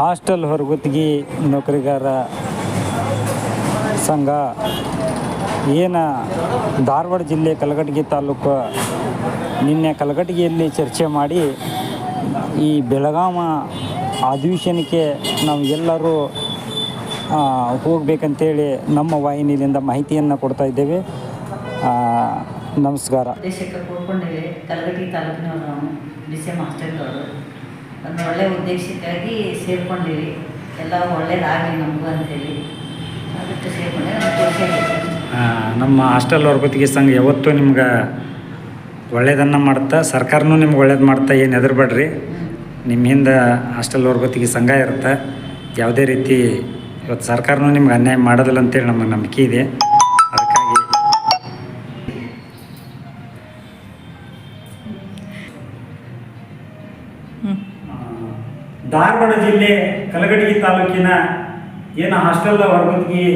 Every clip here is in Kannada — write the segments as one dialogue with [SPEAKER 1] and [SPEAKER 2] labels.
[SPEAKER 1] ಹಾಸ್ಟೆಲ್ ಹೊರಗುತ್ತಿಗೆ ನೌಕರಿಗಾರ ಸಂಘ ಏನು ಧಾರವಾಡ ಜಿಲ್ಲೆ ಕಲಘಟಗಿ ತಾಲೂಕು ನಿನ್ನೆ ಕಲಘಟಗಿಯಲ್ಲಿ ಚರ್ಚೆ ಮಾಡಿ ಈ ಬೆಳಗಾವ ಅಧಿವೇಶನಕ್ಕೆ ನಾವು ಎಲ್ಲರೂ ಹೋಗ್ಬೇಕಂತೇಳಿ ನಮ್ಮ ವಾಹಿನಿಯಿಂದ ಮಾಹಿತಿಯನ್ನು ಕೊಡ್ತಾ ಇದ್ದೇವೆ. ನಮಸ್ಕಾರ.
[SPEAKER 2] ಕಲಗಟ್ಟಿ ತಾಲೂಕಿನವ್ರು ನಾವು ಒಂದು ಒಳ್ಳೆ ಉದ್ದೇಶಕ್ಕಾಗಿ ಸೇರ್ಕೊಂಡಿರಿ. ಎಲ್ಲ ಒಳ್ಳೇದಾಗಲಿ ನಮಗೂ ಅಂತೇಳಿ ಅದಕ್ಕೆ ಸೇರ್ಕೊಂಡೆ
[SPEAKER 1] ಆ, ನಮ್ಮ ಹಾಸ್ಟೆಲ್ ಹೊರಗುತ್ತಿಗೆ ಸಂಘ ಯಾವತ್ತೂ ನಿಮ್ಗೆ ಒಳ್ಳೇದನ್ನು ಮಾಡ್ತಾ ಸರ್ಕಾರನೂ ನಿಮ್ಗೆ ಒಳ್ಳೇದು ಮಾಡ್ತಾ ಏನು ಹೆದರ್ಬೇಡ್ರಿ. ನಿಮ್ಮ ಹಿಂದೆ ಹಾಸ್ಟೆಲ್ ಹೊರಗುತ್ತಿಗೆ ಸಂಘ ಇರುತ್ತೆ. ಯಾವುದೇ ರೀತಿ ಇವತ್ತು ಸರ್ಕಾರನೂ ನಿಮ್ಗೆ ಅನ್ಯಾಯ ಮಾಡೋದಿಲ್ಲ ಅಂತೇಳಿ ನಮಗೆ ನಂಬಿಕೆ ಇದೆ. ಧಾರವಾಡ ಜಿಲ್ಲೆ ಕಲಗಟಗಿ ತಾಲೂಕಿನ ಏನು ಹಾಸ್ಟೆಲ್ ಹೊರಗುತ್ತಿಗೆ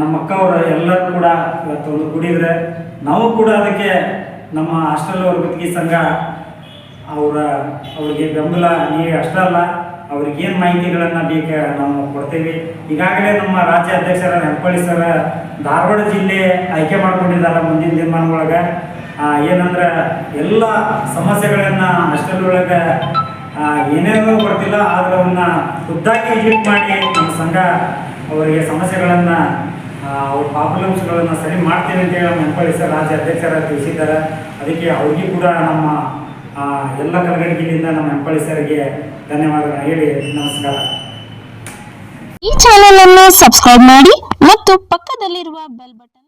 [SPEAKER 1] ನಮ್ಮ ಅಕ್ಕವರು ಎಲ್ಲರೂ ಕೂಡ ಇವತ್ತು ಒಂದು ಕೂಡಿದ್ರೆ, ನಾವು ಕೂಡ ಅದಕ್ಕೆ ನಮ್ಮ ಹಾಸ್ಟೆಲ್ ಹೊರಗುತ್ತಿಗೆ ಸಂಘ ಅವರ, ಅವರಿಗೆ ಬೆಂಬಲ ನೀ ಅಷ್ಟೇ ಅಲ್ಲ, ಅವ್ರಿಗೆ ಏನು ಮಾಹಿತಿಗಳನ್ನು ಬೇಕು ನಾವು ಕೊಡ್ತೀವಿ. ಈಗಾಗಲೇ ನಮ್ಮ ರಾಜ್ಯ ಅಧ್ಯಕ್ಷರ ಹೆಂಪಳ್ಳಿ ಸರ್ ಧಾರವಾಡ ಜಿಲ್ಲೆ ಆಯ್ಕೆ ಮಾಡ್ಕೊಂಡಿದ್ದಾರೆ ಮುಂದಿನ ದಿನಮಾನದೊಳಗೆ ಏನಂದ್ರೆ ಎಲ್ಲ ಸಮಸ್ಯೆಗಳನ್ನು ಹಾಸ್ಟೆಲ್ ಒಳಗೆ ಏನೇನೋ ಬರ್ತಿಲ್ಲ, ಆದ್ರೆ ಅವನ್ನ ಖುದ್ದಾಗಿ ಹಿಟ್ ಮಾಡಿ ನಮ್ಮ ಸಂಘ ಅವರಿಗೆ ಸಮಸ್ಯೆಗಳನ್ನು ಅವ್ರ ಪ್ರಾಬ್ಲಮ್ಸ್ಗಳನ್ನ ಸರಿ ಮಾಡ್ತೀನಿ ಅಂತೇಳಿ ನಮ್ಮ ಹೆಂಪಳ್ಳಿ ಸರ್, ರಾಜ್ಯ ಅಧ್ಯಕ್ಷರ ತಿಳಿಸಿದ್ದಾರೆ. ಅದಕ್ಕೆ ಅವ್ರಿಗೆ ಕೂಡ ನಮ್ಮ ಎಲ್ಲ ಕಲಗಡಿಗೆಯಿಂದ ನಮ್ಮ ಹೆಂಪಳ್ಳಿ ಸರ್ಗೆ ಧನ್ಯವಾದಗಳನ್ನು ಹೇಳಿ, ನಮಸ್ಕಾರ.
[SPEAKER 3] ಈ ಚಾನೆಲ್ ಅನ್ನು ಸಬ್ಸ್ಕ್ರೈಬ್ ಮಾಡಿ ಮತ್ತು ಪಕ್ಕದಲ್ಲಿರುವ ಬೆಲ್ ಬಟನ್